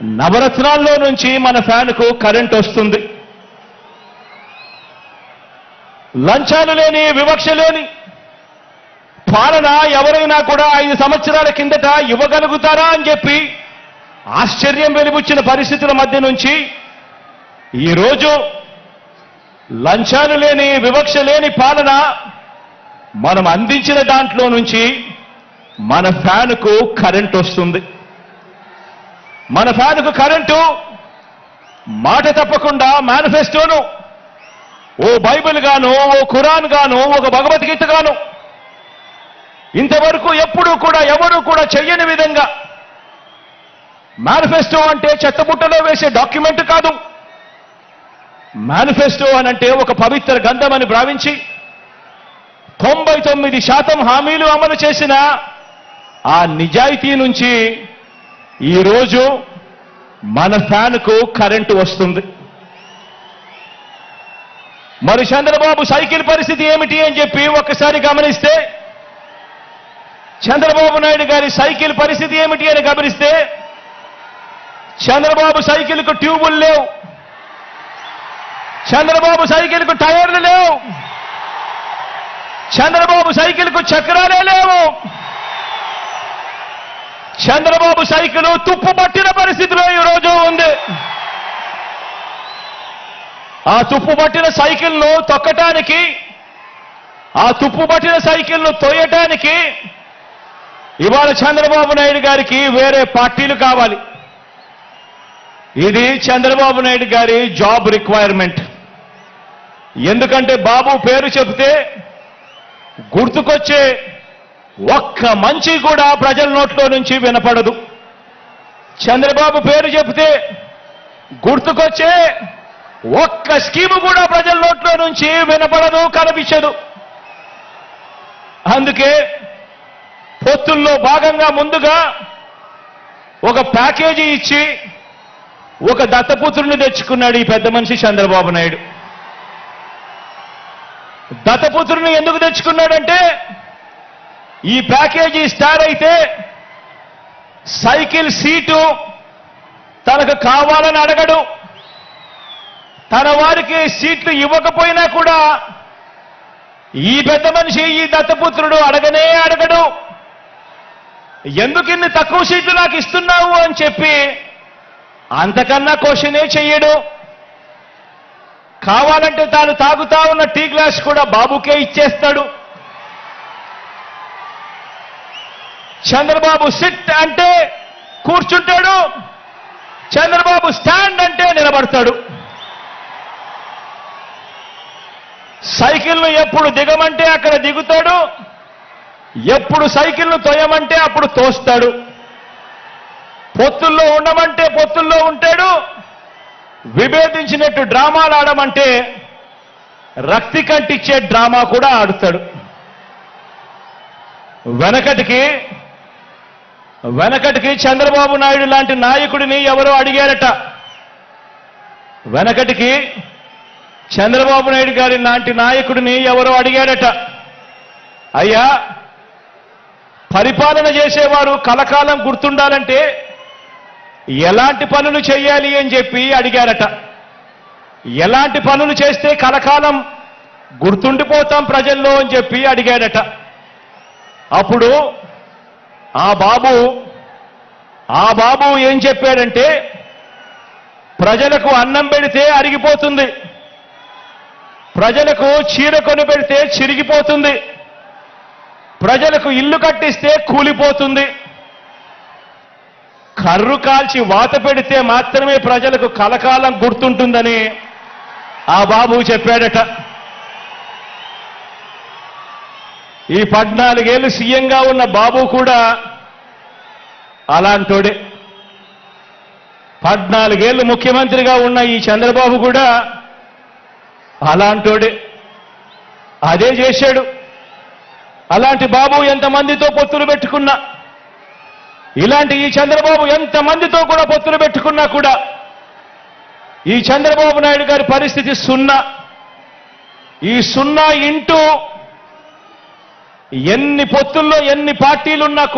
నవరత్నాల్లో నుంచి మన ఫ్యాన్కు కరెంట్ వస్తుంది. లంచాలు లేని వివక్ష లేని పాలన ఎవరైనా కూడా ఐదు సంవత్సరాల కిందట ఇవ్వగలుగుతారా అని చెప్పి ఆశ్చర్యం వెలిబుచ్చిన పరిస్థితుల మధ్య నుంచి ఈరోజు లంచాలు లేని వివక్ష లేని పాలన మనం అందించిన దాంట్లో నుంచి మన ఫ్యాన్కు కరెంట్ వస్తుంది. మన ఫ్యాన్కు కరెంటు మాట తప్పకుండా మేనిఫెస్టోను. ఓ బైబిల్ గాను ఓ ఖురాన్ గాను ఒక భగవద్గీత గాను. ఇంతవరకు ఎప్పుడూ కూడా ఎవరు కూడా చెయ్యని విధంగా మేనిఫెస్టో అంటే చెత్తబుట్టలో వేసే డాక్యుమెంట్ కాదు. మేనిఫెస్టో అనంటే ఒక పవిత్ర గంధం అని భావించి తొంభై తొమ్మిది శాతం హామీలు అమలు చేసిన ఆ నిజాయితీ నుంచి ఈరోజు మన ఫ్యాన్కు కరెంటు వస్తుంది. మరి చంద్రబాబు సైకిల్ పరిస్థితి ఏమిటి అని చెప్పి ఒక్కసారి గమనిస్తే చంద్రబాబు నాయుడు గారి సైకిల్ పరిస్థితి ఏమిటి అని గమనిస్తే చంద్రబాబు సైకిల్కు ట్యూబులు లేవు. చంద్రబాబు సైకిల్కు టైర్లు లేవు. చంద్రబాబు సైకిల్కు చక్రాలే లేవు. చంద్రబాబు సైకిల్ తుప్పు పట్టిన పరిస్థితిలో ఈ రోజు ఉంది. ఆ తుప్పు పట్టిన సైకిల్ను తొక్కటానికి ఆ తుప్పు పట్టిన సైకిల్ను తోయటానికి ఇవాళ చంద్రబాబు నాయుడు గారికి వేరే పార్టీలు కావాలి. ఇది చంద్రబాబు నాయుడు గారి జాబ్ రిక్వైర్మెంట్. ఎందుకంటే బాబు పేరు చెబితే గుర్తుకొచ్చే ఒక్క మంచి కూడా ప్రజల నోట్లో నుంచి వినపడదు. చంద్రబాబు పేరు చెబితే గుర్తుకొచ్చే ఒక్క స్కీము కూడా ప్రజల నోట్లో నుంచి వినపడదు కనిపించదు. అందుకే పొత్తుల్లో భాగంగా ముందుగా ఒక ప్యాకేజీ ఇచ్చి ఒక దత్తపుత్రుని తెచ్చుకున్నాడు ఈ పెద్ద మనిషి చంద్రబాబు నాయుడు. దత్తపుత్రుని ఎందుకు తెచ్చుకున్నాడంటే ఈ ప్యాకేజీ స్టార్ అయితే సైకిల్ సీటు తనకు కావాలని అడగడు. తన వారికి సీట్లు ఇవ్వకపోయినా కూడా ఈ పెద్ద మనిషి ఈ దత్తపుత్రుడు అడగనే అడగడు. ఎందుకు ఇన్ని తక్కువ సీట్లు నాకు ఇస్తున్నావు అని చెప్పి అంతకన్నా క్వశ్చనే చెయ్యడు. కావాలంటే తాను తాగుతా ఉన్న టీ గ్లాస్ కూడా బాబుకే ఇచ్చేస్తాడు. చంద్రబాబు సిట్ అంటే కూర్చుంటాడు చంద్రబాబు స్టాండ్ అంటే నిలబడతాడు. సైకిల్ను ఎప్పుడు దిగమంటే అక్కడ దిగుతాడు ఎప్పుడు సైకిల్ను తోయమంటే అప్పుడు తోస్తాడు. పొత్తుల్లో ఉండమంటే పొత్తుల్లో ఉంటాడు విభేదించినట్టు డ్రామాలు ఆడమంటే రక్తి కంటిచ్చే డ్రామా కూడా ఆడుతాడు. వెనకటికి వెనకటికి చంద్రబాబు నాయుడు లాంటి నాయకుడిని ఎవరో అడిగారట. వెనకటికి చంద్రబాబు నాయుడు గారి లాంటి నాయకుడిని ఎవరో అడిగాడట అయ్యా పరిపాలన చేసేవారు కలకాలం గుర్తుండాలంటే ఎలాంటి పనులు చేయాలి అని చెప్పి అడిగారట. ఎలాంటి పనులు చేస్తే కలకాలం గుర్తుండిపోతాం ప్రజల్లో అని చెప్పి అడిగాడట అప్పుడు ఆ బాబు ఆ బాబు ఏం చెప్పాడంటే ప్రజలకు అన్నం పెడితే అరిగిపోతుంది. ప్రజలకు చీర కొని పెడితే చిరిగిపోతుంది. ప్రజలకు ఇల్లు కట్టిస్తే కూలిపోతుంది. కర్రు కాల్చి వాత పెడితే మాత్రమే ప్రజలకు కలకాలం గుర్తుంటుందని ఆ బాబు చెప్పాడట. ఈ పద్నాలుగేళ్ళు సీఎంగా ఉన్న బాబు కూడా అలాంటోడే. పద్నాలుగేళ్ళు ముఖ్యమంత్రిగా ఉన్న ఈ చంద్రబాబు కూడా అలాంటోడే. అదే చేశాడు. అలాంటి బాబు ఎంతమందితో పొత్తులు పెట్టుకున్నా? ఇలాంటి ఈ చంద్రబాబు ఎంతమందితో కూడా పొత్తులు పెట్టుకున్నా కూడా? ఈ చంద్రబాబు నాయుడు గారి పరిస్థితి సున్నా. ఈ సున్నా ఇంటూ ఎన్ని పొత్తుల్లో ఎన్ని పార్టీలున్నా కూడా